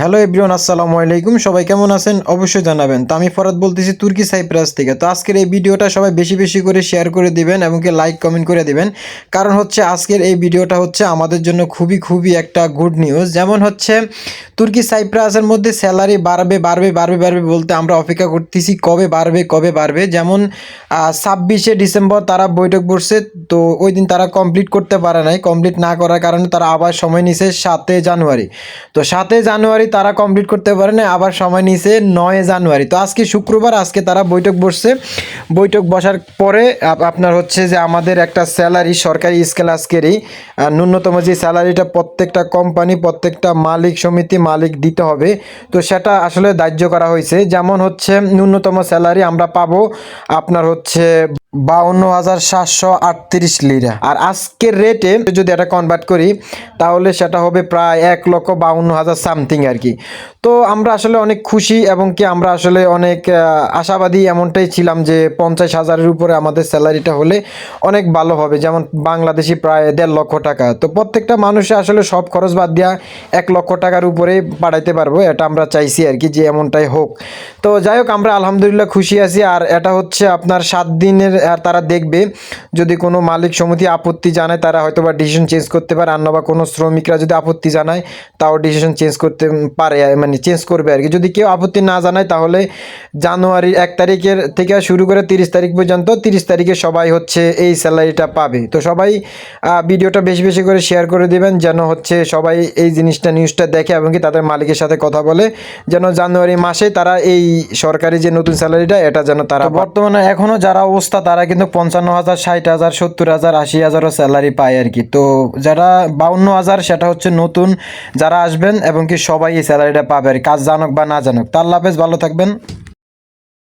Hello everyone, আসসালামু আলাইকুম। সবাই কেমন আছেন? অবশ্যই জানাবেন। তো আমি ফরাদ বলতেছি তুর্কি সাইপ্রাস থেকে। তো আজকের এই ভিডিওটা সবাই বেশি বেশি করে শেয়ার করে দিবেন এবং কি লাইক, কমেন্ট করে দিবেন। কারণ হচ্ছে আজকের এই ভিডিওটা হচ্ছে আমাদের জন্য খুবই খুবই একটা গুড নিউজ। যেমন হচ্ছে তুর্কি সাইপ্রাসের মধ্যে স্যালারি বাড়বে বাড়বে বাড়বে বাড়বে বলতে আমরা অপেক্ষা করতেছি কবে বাড়বে কবে বাড়বে। যেমন ছাব্বিশে ডিসেম্বর তারা বৈঠক বসছে, তো ওই দিন তারা কমপ্লিট করতে পারে নাই। কমপ্লিট না করার কারণে তারা আবার সময় নিছে সাতে জানুয়ারি। তো সাতে জানুয়ারি তারা কমপ্লিট করতে পারে না, আবার সময় নিছে নয় জানুয়ারি। তো আজকে শুক্রবার, আজকে তারা বৈঠক বসছে। বৈঠক বসার পরে আপনার হচ্ছে যে আমাদের একটা স্যালারি, সরকারি স্কেল আজকেরই ন্যূনতম যে স্যালারিটা প্রত্যেকটা কোম্পানি, প্রত্যেকটা মালিক সমিতি, মালিক দিতে হবে। তো সেটা আসলে ধার্য করা হয়েছে। যেমন হচ্ছে ন্যূনতম স্যালারি আমরা পাবো আপনার হচ্ছে বাউন্ন হাজার সাতশো আটত্রিশ লিরা। আর আজকের রেটে যদি এটা কনভার্ট করি, তাহলে সেটা হবে প্রায় এক লক্ষ বাউন্ন হাজার সামথিং আর কি। তো আমরা আসলে অনেক খুশি এবং কি আমরা আসলে অনেক আশাবাদী এমনটাই ছিলাম যে পঞ্চাশ হাজারের উপরে আমাদের স্যালারিটা হলে অনেক ভালো হবে। যেমন বাংলাদেশি প্রায় দেড় লক্ষ টাকা। তো প্রত্যেকটা মানুষে আসলে সব খরচ বাদ দিয়া এক লক্ষ টাকার উপরে বাড়াইতে পারব, এটা আমরা চাইছি আর কি যে এমনটাই হোক। তো যাই হোক, আমরা আলহামদুলিল্লাহ খুশি আছি। আর এটা হচ্ছে আপনার সাত দিনের আর তারা দেখবে যদি কোনো মালিক সমিতি আপত্তি জানায়, তারা হয়তো বা ডিসিশন চেঞ্জ করতে পারে। আর বা কোনো শ্রমিকরা যদি আপত্তি জানায়, তাও ডিসিশন চেঞ্জ করতে পারে মানে চেঞ্জ করবে আর কি। যদি কেউ আপত্তি না জানায়, তাহলে জানুয়ারির এক তারিখের থেকে শুরু করে তিরিশ তারিখ পর্যন্ত, তিরিশ তারিখে সবাই হচ্ছে এই স্যালারিটা পাবে। তো সবাই ভিডিওটা বেশি বেশি করে শেয়ার করে দিবেন, যেন হচ্ছে সবাই এই জিনিসটা নিউজটা দেখে এবং কি তাদের মালিকের সাথে কথা বলে, যেন জানুয়ারি মাসে তারা এই সরকারি যে নতুন স্যালারিটা, এটা যেন তারা বর্তমানে এখনও যারা অবস্থা, তারা কিন্তু পঞ্চান্ন হাজার হাজার সত্তর হাজার আশি হাজারও স্যালারি পায় আর কি। তো যারা বাউন্ন হাজার সেটা হচ্ছে নতুন যারা আসবেন এবং কি সবাই এই স্যালারিটা পাবে আর কাজ জানুক বা না জানুক। তার লাভেজ ভালো থাকবেন।